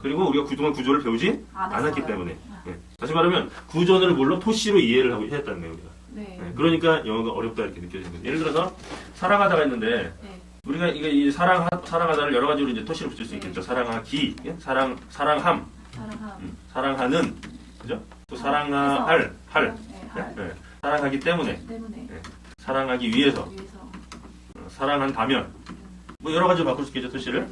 그리고 우리가 그동안 구조를 배우지 안 않았기 했어요. 때문에. 아. 예. 다시 말하면 구조를 물론 토시로 이해를 하고 했다는 거예요, 우리가. 네. 예. 그러니까 영어가 어렵다 이렇게 느껴지는 거죠. 예를 들어서 사랑하다가 했는데 네. 우리가 이게 이 사랑 사랑하다를 여러 가지로 이제 토시를 붙일 수 있겠죠. 사랑하기, 예? 사랑 사랑함, 사랑함. 음, 사랑하는, 그죠? 또 사랑할, 할, 네, 예? 할. 예. 사랑하기 때문에, 때문에 사랑하기 위해서, 위해서. 어, 사랑한다면, 뭐 여러 가지로 바꿀 수 있겠죠, 토시를.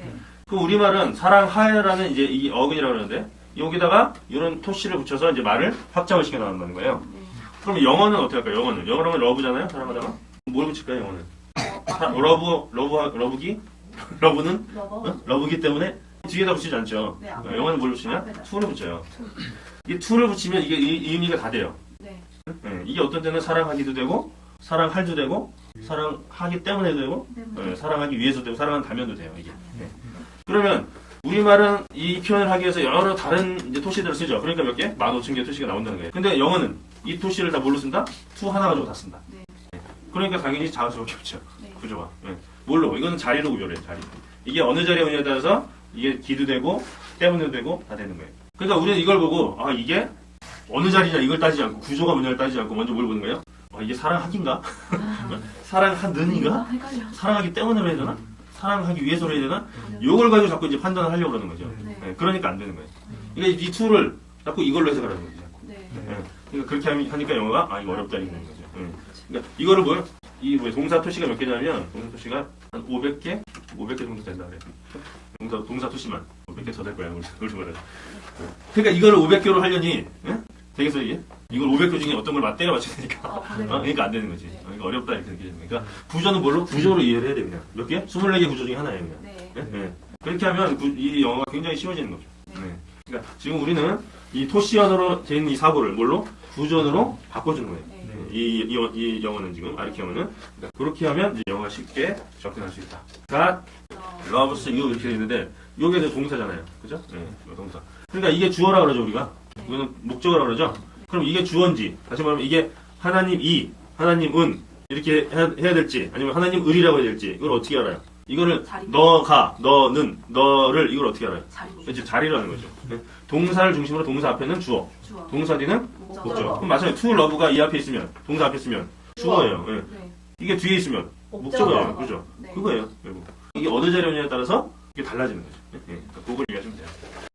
네. 그 우리말은 사랑하여라는 이제 이 어근이라고 그러는데 여기다가 이런 토시를 붙여서 이제 말을 확장을 시켜 나간다는 거예요. 네. 그럼 영어는 어떻게 할까요? 영어는 영어로 하면 러브잖아요. 사랑하다가 뭘 붙일까요? 영어는 사- 러브 러브 러브기 러브는. 어? 러브기 때문에 뒤에다 붙이지 않죠. 네. 영어는 뭘 붙이냐? 투를 붙여요. 이 투를 붙이면 이게 이- 의미가 다 돼요. 네. 예, 이게 어떤 때는 사랑하기도 되고 사랑할도 되고 사랑하기 때문에도 되고. 예, 사랑하기 위해서 되고 사랑한다면도 돼요 이게. 예. 그러면 우리말은 이 표현을 하기 위해서 여러 다른 이제 토시들을 쓰죠. 그러니까 몇 개? 만 오천 개 토시가 나온다는 거예요. 근데 영어는 이 토시를 다 뭘로 쓴다? 투 하나 가지고 다 쓴다. 네. 예. 그러니까 당연히 작을 수밖에 없죠. 네. 구조가. 예. 뭘로? 이거는 자리로 구별해요. 자리. 이게 어느 자리에 오냐에 따라서 이게 기도 되고 때문에도 되고 다 되는 거예요. 그러니까 우리는 이걸 보고 아 이게 어느 자리냐 이걸 따지지 않고 구조가 뭐냐를 따지지 않고 먼저 뭘 보는 거예요? 아 이게 사랑하기인가? 아, 사랑하는인가? 아. 사랑하기 때문으로 해야 되나? 사랑하기 위해서로 해야 되나? 요걸 가지고 자꾸 이제 판단을 하려고 그러는 거죠. 네. 예, 그러니까 안 되는 거예요. 그러니까 이 툴을 자꾸 이걸로 해석하라는 거죠. 자꾸. 네. 예. 그러니까 그렇게 하니- 하니까 영어가 아 이거 어렵다 되는 거죠. 예. 그러니까 이거를 뭐요? 이 뭐야 동사 토시가 몇 개냐면 동사 토시가 한 500개, 500개 정도 된다 그래. 동사 동사 토시만 500개 더 될 거야 우리 우리 말은. 그러니까 이거를 500개로 하려니 예? 되겠어 이게? 이걸 500개 중에 어떤 걸 맞대려 맞춰야 되니까. 어, 어, 네. 그러니까 안 되는 거지. 어, 그러니까 어렵다 이렇게 느껴지는 거니까 구조는 뭘로? 구조로 이해를 해야 돼 그냥. 몇 개? 24개 구조 중에 하나예요 그냥. 네. 예? 예. 그렇게 하면 구- 이 영어가 굉장히 쉬워지는 거죠. 네. 네. 그러니까 지금 우리는 이 토시언으로 된이 사고를 뭘로? 구조언으로 바꿔주는 거예요. 네. 네, 이, 이, 영- 이 영어는 지금 아르키 영어는 그러니까 그렇게 하면 이제 영어가 쉽게 접근할 수 있다. 가 어, loves you 이렇게 돼 있는데 요게 이제 동사잖아요. 그죠? 네, 동사. 그러니까 이게 주어라 그러죠 우리가. 이거는 목적어라 그러죠. 그럼 이게 주어인지 다시 말하면 이게 하나님 이 하나님 은 이렇게 해야, 해야 될지 아니면 하나님 을이라고 해야 될지 이걸 어떻게 알아요? 이거를. 너가 너는 너를 이걸 어떻게 알아요? 자리. 이제 자리라는 거죠. 네. 동사를 중심으로 동사 앞에는 주어. 동사 뒤는 목적어. 목적. 그럼 마찬가지 to love가 이 앞에 있으면 동사 앞에 있으면 주어예요. 예. 네. 이게 뒤에 있으면 목적어. 목적어예요. 그죠? 네. 그거예요. 결국. 이게 어느 자리냐에 따라서 이게 달라지는 거죠. 예. 예. 그러니까 그걸 이해하시면 돼요.